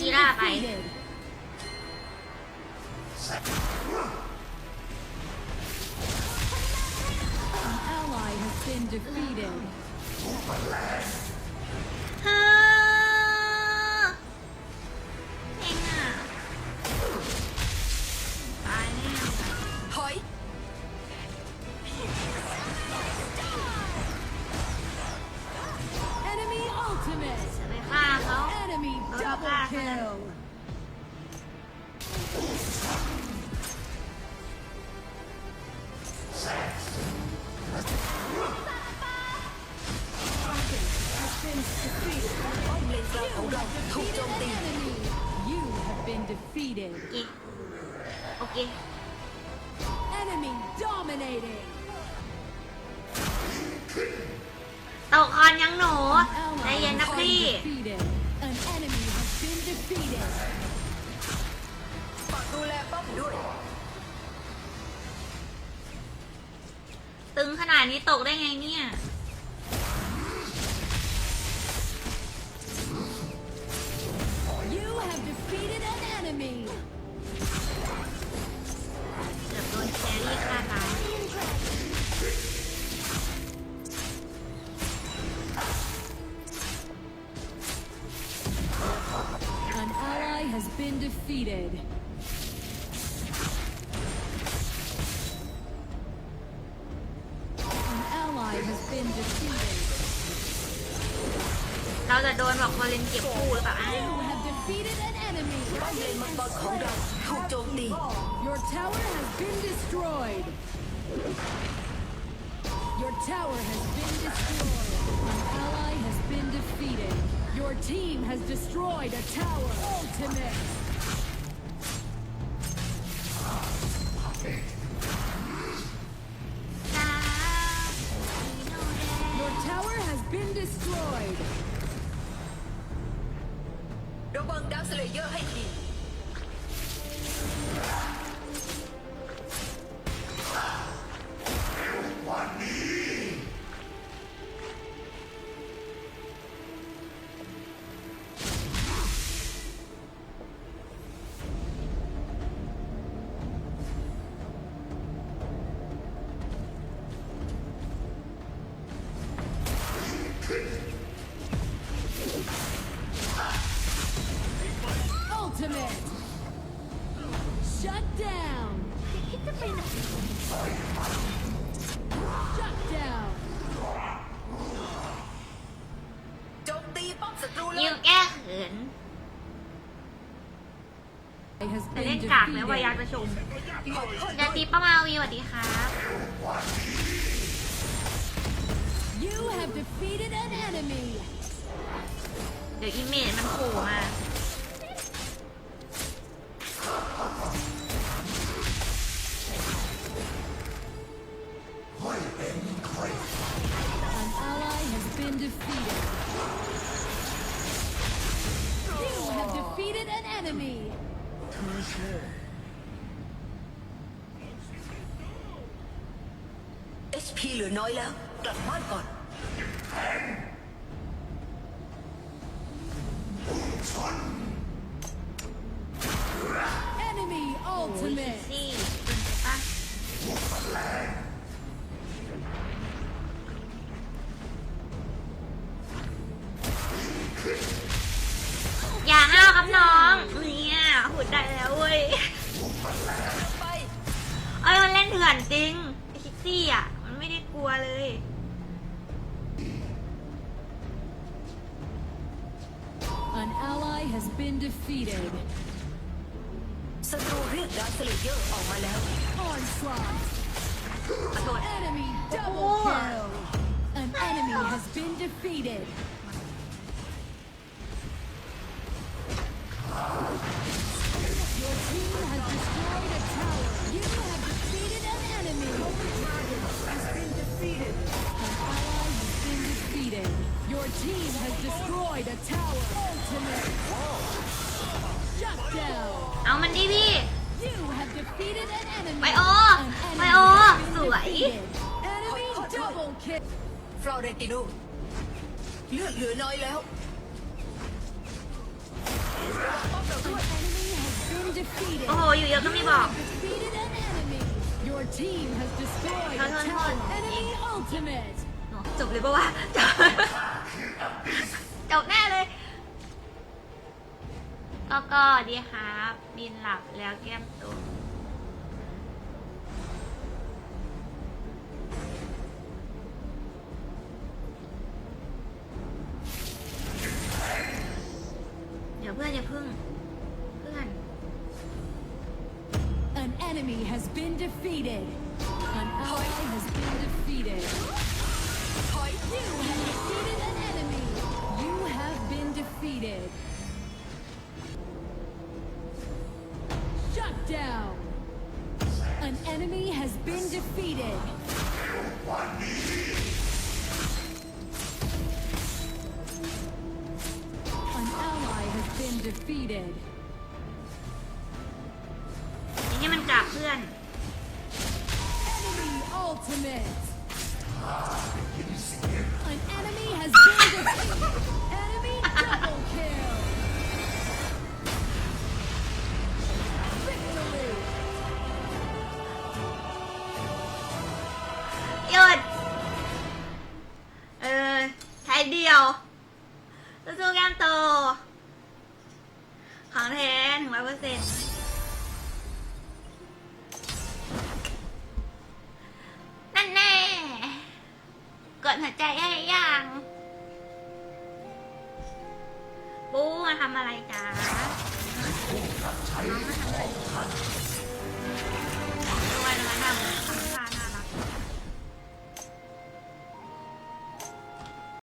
จีร่าไป An ally has been defeated. Enemy double kill. You have been defeated. Okay. okay. Enemy dominating. ตกคอนยังหนูใจเย็นนะพี่ตึงขนาดนี้ตกได้ไงเนี่ย undefeated. An ally has been defeated. เราจะโดนบอกคอลินเก็บคู่หรือเปล่าอ้าว You have defeated an enemy. ป้อมเลนมังกรของเราถูกโจมตี Your tower has been destroyed. Your tower has been destroyed. An ally has been defeated. Your team has destroyed a tower. Ultimate. tower has been destroyed. Robot Down Slayer has me. กากแล้ววายากจะชมเดี๋ยวตีป้ามาวีสวัสดีครับ You have defeated an enemy เดี๋ยวอีเมจมันโผล่มา HP เหลือน้อยแล้วกลับบ้านก่อนันจริงคิกซี่อ่ะ มันไม่ได้กลัวเลยศัตรูเรียกดาสเลเยอร์ออกมาแล้วโอ้โหโอ้โหเอามันดิพี่ ไปโอไปโอสวยฟลอเรติลนเลือดเหลือน้อยแล้วโอ้โห อยู่เยอะก็ไม่บอกทนทนทจบเลยปะวะจบจบแน่เลยก็ก็ดีครับบินหลับแล้วแก้มตุ่มเดี๋ยวเพื่อนอย่าพึ่ง เพื่อน An enemy has been defeated. An ally has been defeated. You have defeated an enemy. You have been defeated. been defeated. An ally has been defeated. ไอ้นี่มันกราบเพื่อน Enemy ultimate. An enemy has been defeated. สู้แก้มโต ของแท้ถึงร้อยเปอร์เซ็นต์นั่นแน่กดหัวใจให้ยังปูมาทำอะไรจ๊ะอทำอะไราดมาทำทำ